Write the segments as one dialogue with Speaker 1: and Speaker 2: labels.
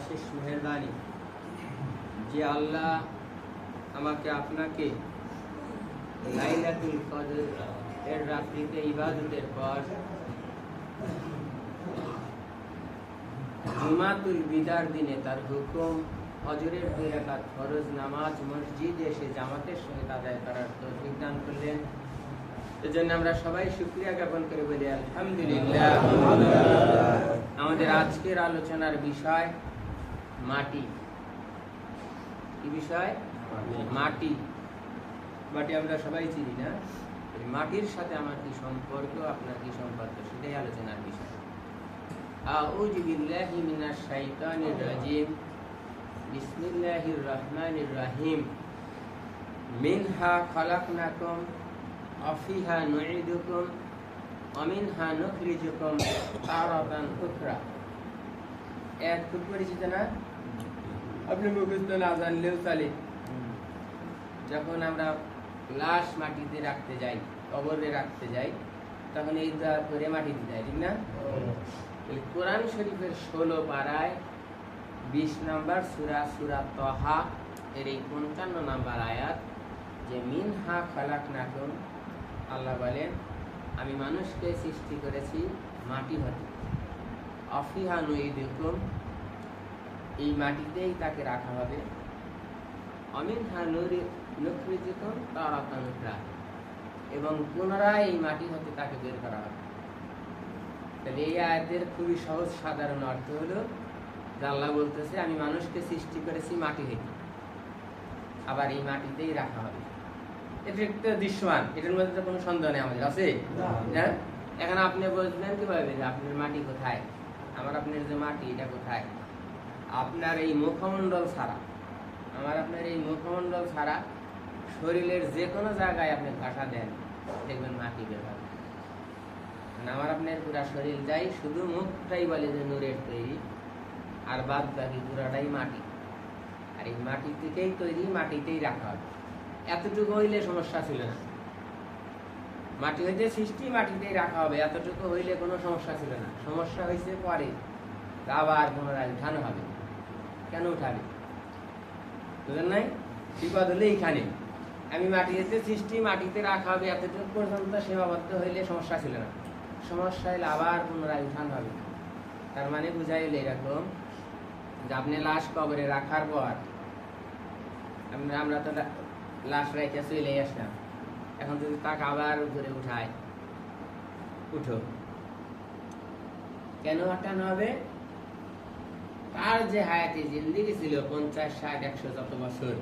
Speaker 1: অশেষ মেহরবানি, যে আল্লাহ আমাকে আপনাকে লাইলাতুল কদর, এর রাত্রিতে ইবাদতের পর জুমাতুল বিদার দিনে তার হুকুম, হজরের দুই রাকাত ফরজ নামাজ, মসজিদে এসে জামাতের সহিত আদায় করার তৌফিক দান করলেন। এজন্য আমরা সবাই শুক্রিয়া জ্ঞাপন করে বলি, আলহামদুলিল্লাহ। আমাদের আজকের আলোচনার বিষয় মাটি কি বিষয় মাটি মাটি আমরা সবাই চিনি না এই মাটির সাথে আমার কি সম্পর্ক আপনার কি সম্পর্ক সেটাই আলোচনার বিষয় أعوذ بالله من الشيطان الرجيم بسم الله الرحمن الرحيم منها خلقناكم وفيها نعيدكم ومنها نخرجكم تارة أخرى এক খুব পরিচিত না আপনি মুখস্থ না জানলেও চলে যখন আমরা লাশ মাটিতে রাখতে যাই কবরে রাখতে যাই তখন এই দোয়া করে মাটিতে যাই ঠিক না কোরআন শরীফের ষোলো পাড়ায় বিশ নাম্বার সুরা সুরা তহা এর এই পঞ্চান্ন নাম্বার আয়াত যে মিন হা খালাক নাকুন আল্লাহ বলেন আমি মানুষকে সৃষ্টি করেছি মাটি হতে অফিহা নই দেখুন এই মাটিতেই তাকে রাখা হবে। অমিন হা নুরি নকৃজিকম তারাতানুকরা এবং পুনরায় এই মাটি হতে তাকে বের করা হবে। তাহলে এই আয়াতের খুবই সহজ সাধারণ অর্থ হলো আল্লাহ বলতেছে আমি মানুষকে সৃষ্টি করেছি মাটি থেকে আবার এই মাটিতেই রাখা হবে। এটা একটা দৃশ্যমান। এটার মধ্যে তো কোনো সন্দেহ নেই আমাদের আছে? হ্যাঁ? এখন আপনি বুঝবেন কীভাবে যে আপনার মাটি কোথায়? আমার আপনার যে মাটি এটা কোথায়? আপনার এই মুখমণ্ডল ছাড়া, আমার আপনার এই মুখমণ্ডল ছাড়া শরীরের যে কোনো জায়গায় আপনি ঘাসা দেন, দেখবেন মাটি বের হবে। আমার আপনার পুরা শরীর যাই, শুধু মুখটাই বলে যে নূরের তৈরি, আর বাদ বাকি পুরাটাই মাটি। আর এই মাটি থেকেই তৈরি, মাটিতেই রাখা হবে। এতটুকু হইলে সমস্যা ছিল না। মাটি হইতে সৃষ্টি, মাটিতেই রাখা হবে। এতটুকু হইলে কোনো সমস্যা ছিল না। সমস্যা হয়েছে পরে আবার পুনরায় উঠানো হবে। কেন উঠাবে বুঝলেন নাই? বিপদ হলে এইখানে আমি মাটি মাটিতে সৃষ্টি, মাটিতে রাখা হবে, এতটুকু পর্যন্ত সীমাবদ্ধ হইলে সমস্যা ছিল না। সমস্যা হলে আবার পুনরায় উঠান হবে। তার মানে বুঝাই বুঝাইলে এরকম যে আপনি লাশ কবরে রাখার পর আমরা তো লাশ রেখে চলে আসলাম। এখন যদি তাকে আবার উপরে উঠায়, উঠো। কেন হটানো হবে? তার যে হায়াতি জিন্দিগি ছিল, পঞ্চাশ, ষাট, একশো যত বছর,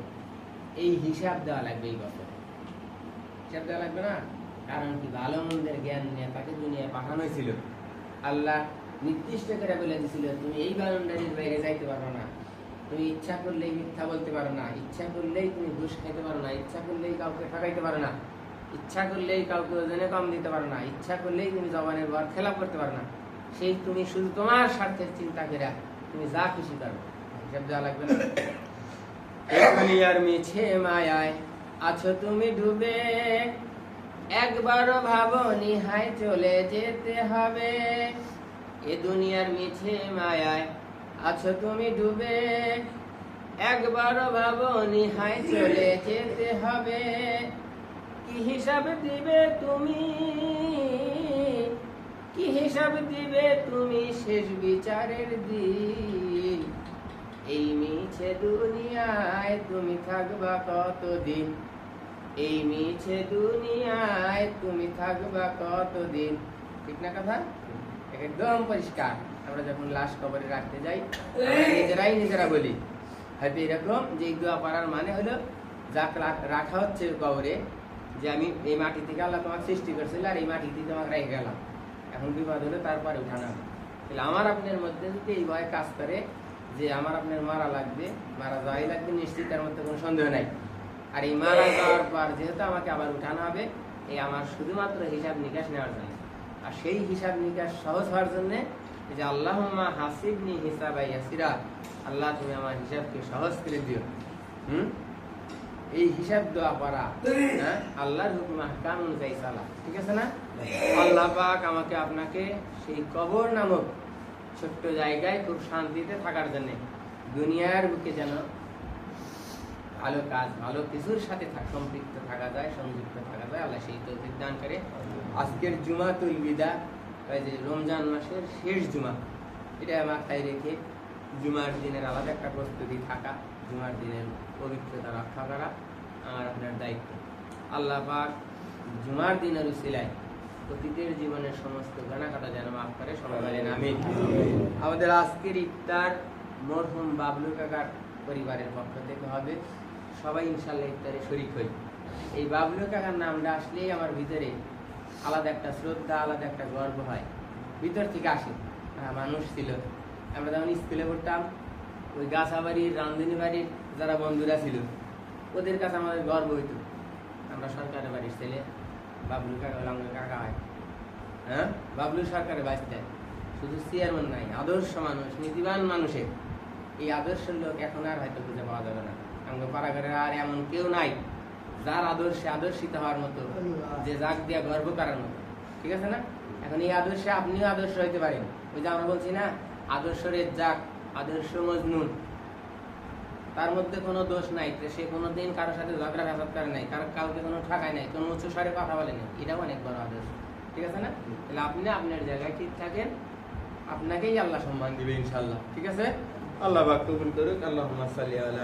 Speaker 1: এই হিসাব দেওয়া লাগবে এই বছর। হিসাব দেওয়া লাগবে না? কারণ কি, ভালো মন্দের জ্ঞান নিয়ে তাকে দুনিয়ায় পাঠানো ছিল। আল্লাহ নির্দিষ্ট করে বলে দিছিল, তুমি এই বাউন্ডারির বাইরে যাইতে পারো না। তুমি ইচ্ছা করলেই মিথ্যা বলতে পারো না। ইচ্ছা করলেই তুমি ঘুষ খাইতে পারো না। ইচ্ছা করলেই কাউকে ঠকাইতে পারো না। ইচ্ছা করলেই কাউকে ওজনে কম দিতে পারো না। ইচ্ছা করলেই তুমি জবানের বার খেলাপ করতে পারো না। সেই তুমি শুধু তোমার স্বার্থের চিন্তা করে তুমি যা খুশি করো হিসাব দেওয়া লাগবে না। দুনিয়ার মিছে মায়ায় আছো তুমি ডুবে একবারও ভাবনি হাই চলে যেতে হবে। এ দুনিয়ার মিছে মায়ায় আছো তুমি ডুবে একবারও হাই চলে যেতে হবে। কি হিসাব দিবে তুমি শেষ বিচারের দিন। এই মিছে দুনিয়ায় তুমি থাকবা কতদিন? এই মিছে দুনিয়ায় তুমি থাকবা কতদিন? ঠিক না কথা? একদম পরিষ্কার। আমরা যখন লাশ কবরে রাখতে যাই নিজেরাই নিজেরা বলি। হয়তো এরকম যে দোয়া পারার মানে হলো যাক রাখ- হচ্ছে কবরে, যে আমি এই মাটি থেকে আল্লাহ তোমাকে সৃষ্টি করছিল আর এই মাটিতে তোমাকে রেখে গেলাম। এখন বিপদ হলে তারপরে উঠানো তাহলে আমার আপনার মধ্যে যদি এই ভয় কাজ করে যে আমার আপনার মারা লাগবে মারা যাওয়াই লাগবে নিশ্চিত তার মধ্যে কোনো সন্দেহ নাই। আর এই মারা যাওয়ার পর যেহেতু আমাকে আবার উঠানো হবে এই আমার শুধুমাত্র হিসাব নিকাশ নেওয়ার জন্য। আর সেই হিসাব নিকাশ সহজ হওয়ার জন্য যে আল্লাহ হাসিবনি হিসাব ইয়াসিরা আল্লাহ তুমি আমার হিসাবকে সহজ করে দিও। হুম? এই হিসাব দেওয়া করা হ্যাঁ? আল্লাহর হুকুম আহকাম অনুযায়ী চালা ঠিক আছে না? আল্লাহ পাক আমাকে আপনাকে সেই কবর নামক ছোট্ট জায়গায় খুব শান্তিতে থাকার জন্য দুনিয়ার বুকে যেন ভালো কাজ ভালো কিছুর সাথে সম্পৃক্ত থাকা যায় সংযুক্ত থাকা যায় আল্লাহ সেই তৌফিক দান করে। আজকের জুমাতুল বিদা ওই যে রমজান মাসের শেষ জুমা এটা মাথায় রেখে জুমার দিনের আলাদা একটা প্রস্তুতি থাকা। জুমার দিনের পবিত্রতা রক্ষা করা আমার আপনার দায়িত্ব। আল্লাহ পাক জুমার দিনের উসিলায় অতীতের জীবনের সমস্ত গানাকাটা যেন মাফ করে সবাই বলেন আমিন। আমাদের আজকের ইফতার মরহুম বাবলু কাকার পরিবারের পক্ষ থেকে হবে। সবাই ইনশাল্লাহ ইফতারে শরিক হই। এই বাবলু কাকার নামটা আসলেই আমার ভিতরে আলাদা একটা শ্রদ্ধা আলাদা একটা গর্ব হয়। ভিতর থেকে আসে। মানুষ ছিল। আমরা যখন স্কুলে পড়তাম ওই গাছাবাড়ির, রামদিনী বাড়ির যারা বন্ধুরা ছিল, ওদের কাছে আমাদের গর্ব হইতো। আমরা সরকারের বাড়ির ছেলে, বাবলু কাকা কাকা হয়। হ্যাঁ? বাবলু সরকারের বাঁচতে শুধু চেয়ারম্যান নাই, আদর্শ মানুষ, নীতিবান মানুষের। এই আদর্শের লোক এখন আর হয়তো খুঁজে পাওয়া যাবে না। আমাদের পাড়াঘরের আর এমন কেউ নাই, যার আদর্শে আদর্শিত হওয়ার মতো, যে যাক দিয়া গর্ব করার মতো। ঠিক আছে না? এখন এই আদর্শে আপনিও আদর্শ হইতে পারেন। ওই যে আমরা বলছি না আদর্শ যাক আদর্শ মজনুন। তার মধ্যে কোনো দোষ নাই সে কোনো দিন কারোর সাথে ঝগড়া ফ্যাসাদ করে নাই কারও কাউকে কোনো ঠাকায় নাই কোনো উচ্চ স্বরে কথা বলে নাই এটাও অনেক বড় আদর্শ ঠিক আছে না? তাহলে আপনি আপনার জায়গায় ঠিক থাকেন আপনাকেই আল্লাহ সম্মান দিবে ইনশাল্লাহ ঠিক আছে? আল্লাহ বাক কবুল করুক আল্লাহ সাল্লি আলা